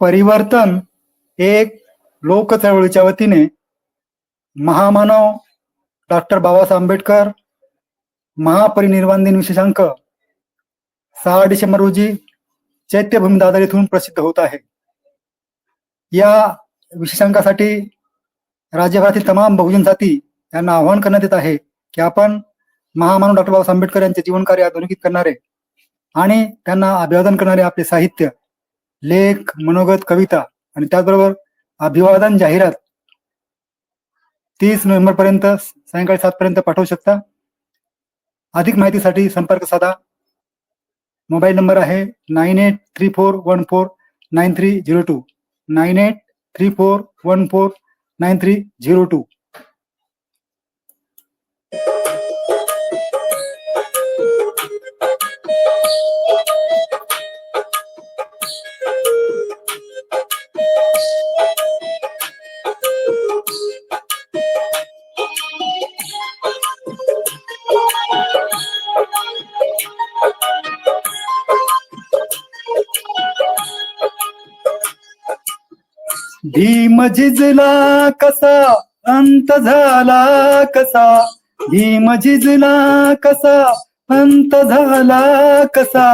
परिवर्तन एक लोक चळवळीच्या वतीने महामानव डॉक्टर बाबासाहेब आंबेडकर महापरिनिर्वाण दिन विशेषांक सहा डिसेंबर रोजी चैत्यभूमी दादर येथून प्रसिद्ध होत आहे. या विशेषांकासाठी राज्यभरातील तमाम बहुजन जाती यांना आवाहन करण्यात येत आहे की आपण महामानव डॉक्टर बाबासाहेब आंबेडकर यांचे जीवनकार्य अधोरेखित करणारे आणि त्यांना अभिवादन करणारे आपले साहित्य लेख मनोगत कविता आणि त्याचबरोबर अभिवादन जाहिरात. तीस नोव्हेंबर पर्यंत सायंकाळी सात पर्यंत पाठवू शकता. अधिक माहितीसाठी संपर्क साधा. मोबाईल नंबर आहे nine eight three four one four nine three zero two. Nine eight three four one four nine three zero two. Bhim झिजला कसा अंत झाला कसा? भीम झिजला कसा अंत झाला कसा?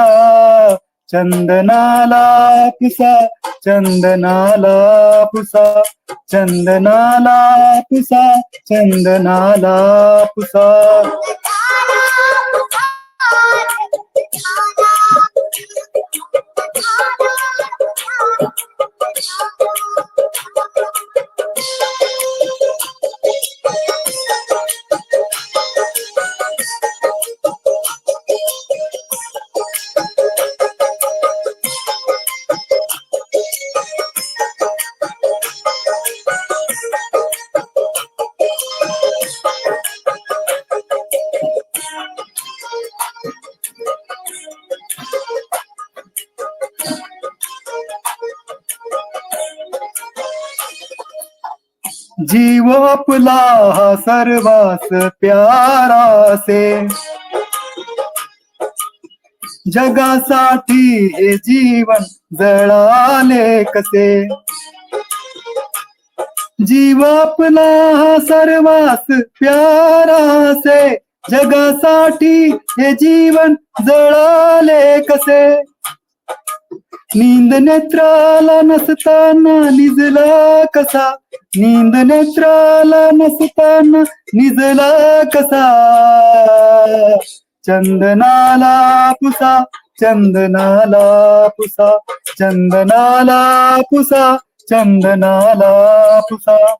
चंदनाला पुसा चंदनाला पुसा चंदनाला पुसा चंदनाला पुसा. जीव आपला हा सर्वास प्यारा से जगासाठी हे जीवन जळाले कसे? जीव आपला हा सर्वास प्यारा से जगासाठी हे जीवन जळाले कसे? नींद नेत्राला नसताना निजला कसा? नींद नेत्राला नसताना निजला कसा? चंदनाला पुसा चंदनाला पुसा चंदनाला पुसा चंदनाला पुसा.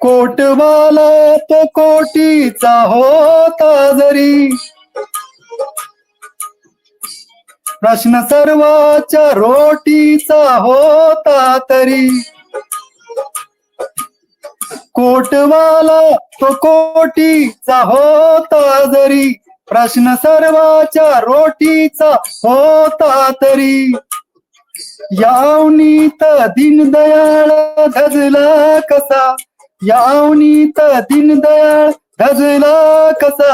कोटवाला तो कोटीचा होता जरी. प्रश्न सर्वाच्या रोटीचा होता तरी. कोटवाला तो कोटीचा होता जरी. प्रश्न सर्वाच्या रोटीचा होता तरी. यावनीत दीनदयाळ धजला कसा? यावनीत दीनदयाळ धजला कसा?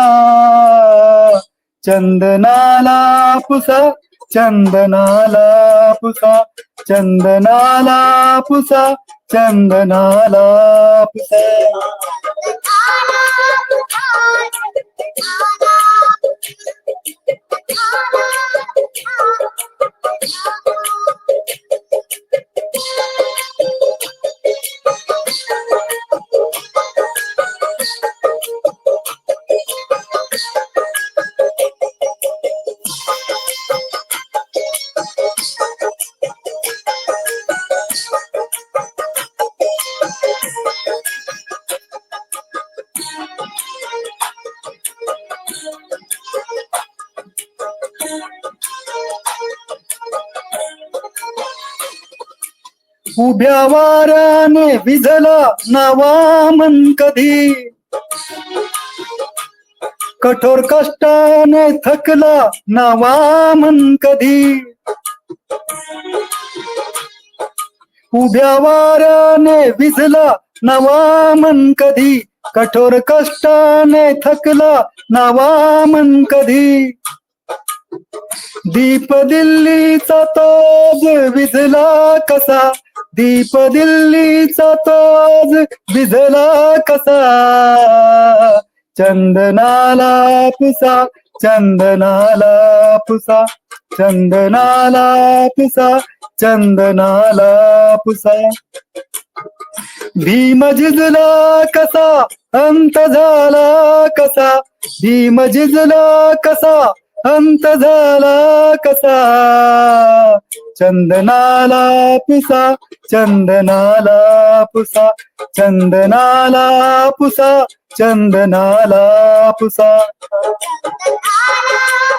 चंदनाला पुसा चंदनाला पुसा चंदनाला पुसा चंदनाला पुसा. उभ्या वाऱ्याने विझला नावामन कधी. कठोर कष्टाने थकला नावामन कधी. उभ्या वाऱ्याने विझला नवामन कधी. कठोर कष्टाने थकला नवामन कधी. दीप दिल्लीचा तोज विझला कसा? दीप दिल्लीचा तोज भिजला कसा? चंदनाला पुसा चंदनाला पुसा चंदनाला पुसा चंदनाला पुसा. भीम झिजला कसा? अंत झाला कसा? भीम झिजला कसा? अंत झाला कसा? चंदनाला पुसा चंदनाला पुसा चंदनाला पुसा चंदनाला पुसा. चंदनाला